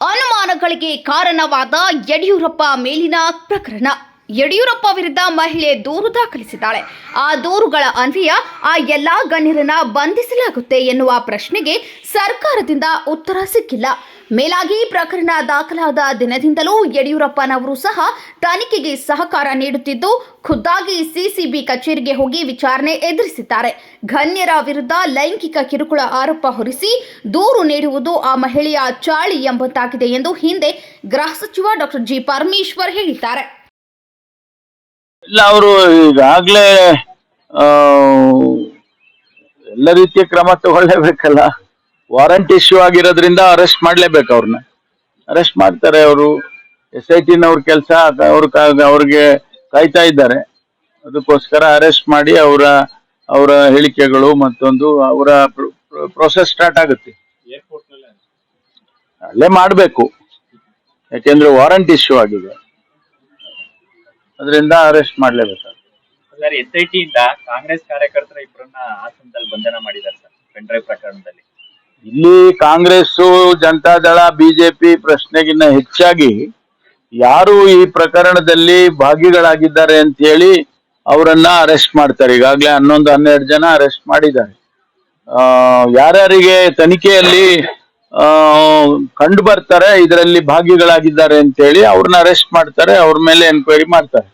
ಅನುಮಾನಗಳಿಗೆ ಕಾರಣವಾದ ಯಡಿಯೂರಪ್ಪ ಮೇಲಿನ ಪ್ರಕರಣ. ಯಡಿಯೂರಪ್ಪ ವಿರುದ್ಧ ಮಹಿಳೆ ದೂರು ದಾಖಲಿಸಿದ್ದಾಳೆ. ಆ ದೂರುಗಳ ಅನ್ವಯ ಆ ಎಲ್ಲಾ ಗಣ್ಯರನ್ನ ಬಂಧಿಸಲಾಗುತ್ತೆ ಎನ್ನುವ ಪ್ರಶ್ನೆಗೆ ಸರ್ಕಾರದಿಂದ ಉತ್ತರ ಸಿಕ್ಕಿಲ್ಲ. ಮೇಲಾಗಿ ಪ್ರಕರಣ ದಾಖಲಾದ ದಿನದಿಂದಲೂ ಯಡಿಯೂರಪ್ಪನವರು ಸಹ ತನಿಖೆಗೆ ಸಹಕಾರ ನೀಡುತ್ತಿದ್ದು, ಖುದ್ದಾಗಿ ಸಿಸಿಬಿ ಕಚೇರಿಗೆ ಹೋಗಿ ವಿಚಾರಣೆ ಎದುರಿಸಿದ್ದಾರೆ. ಗಣ್ಯರ ವಿರುದ್ಧ ಲೈಂಗಿಕ ಕಿರುಕುಳ ಆರೋಪ ಹೊರಿಸಿ ದೂರು ನೀಡುವುದು ಆ ಮಹಿಳೆಯ ಚಾಳಿ ಎಂಬಂತಾಗಿದೆ ಎಂದು ಹಿಂದೆ ಗೃಹ ಸಚಿವ ಡಾಕ್ಟರ್ ಜಿ ಪರಮೇಶ್ವರ್ ಹೇಳಿದ್ದಾರೆ. ಇಲ್ಲ ಅವರು ಈಗಾಗ್ಲೇ ಎಲ್ಲ ರೀತಿಯ ಕ್ರಮ ತಗೊಳ್ಳೇಬೇಕಲ್ಲ. ವಾರಂಟ್ ಇಶ್ಯೂ ಆಗಿರೋದ್ರಿಂದ ಅರೆಸ್ಟ್ ಮಾಡ್ಲೇಬೇಕು ಅವ್ರನ್ನ ಅರೆಸ್ಟ್ ಮಾಡ್ತಾರೆ ಅವರು. ಎಸ್ ಐ ಟಿನವ್ರ ಕೆಲಸ ಅವ್ರ ಅವ್ರಿಗೆ ಕಾಯ್ತಾ ಇದ್ದಾರೆ. ಅದಕ್ಕೋಸ್ಕರ ಅರೆಸ್ಟ್ ಮಾಡಿ ಅವರ ಅವರ ಹೇಳಿಕೆಗಳು ಮತ್ತೊಂದು ಅವರ ಪ್ರೊಸೆಸ್ ಸ್ಟಾರ್ಟ್ ಆಗುತ್ತೆ. ಅಲ್ಲೇ ಮಾಡಬೇಕು. ಯಾಕೆಂದ್ರೆ ವಾರಂಟ್ ಇಶ್ಯೂ ಆಗಿದೆ. ಅದರಿಂದ ಅರೆಸ್ಟ್ ಮಾಡಲೇಬೇಕು. ಸರ್ ಎಸ್ ಐ ಟಿಯಿಂದ ಕಾಂಗ್ರೆಸ್ ಕಾರ್ಯಕರ್ತರ ಇಬ್ಬರನ್ನ ಹಾಸನದಲ್ಲಿ ಬಂಧನ ಮಾಡಿದ್ದಾರೆ ಸರ್ ಪೆಂಡ್ರೈವ್ ಪ್ರಕರಣದಲ್ಲಿ. ಇಲ್ಲಿ ಕಾಂಗ್ರೆಸ್ ಜನತಾದಳ ಬಿಜೆಪಿ ಪ್ರಶ್ನೆಗಿನ್ನ ಹೆಚ್ಚಾಗಿ ಯಾರು ಈ ಪ್ರಕರಣದಲ್ಲಿ ಭಾಗಿಗಳಾಗಿದ್ದಾರೆ ಅಂತ ಹೇಳಿ ಅವರನ್ನ ಅರೆಸ್ಟ್ ಮಾಡ್ತಾರೆ. ಈಗಾಗಲೇ ಹನ್ನೊಂದು ಹನ್ನೆರಡು ಜನ ಅರೆಸ್ಟ್ ಮಾಡಿದ್ದಾರೆ. ಆ, ಯಾರ್ಯಾರಿಗೆ ತನಿಖೆಯಲ್ಲಿ ಕಂಡು ಬರ್ತಾರೆ ಇದರಲ್ಲಿ ಭಾಗಿಗಳಾಗಿದ್ದಾರೆ ಅಂತ ಹೇಳಿ ಅವ್ರನ್ನ ಅರೆಸ್ಟ್ ಮಾಡ್ತಾರೆ ಅವ್ರ ಮೇಲೆ ಎನ್ಕ್ವೈರಿ ಮಾಡ್ತಾರೆ.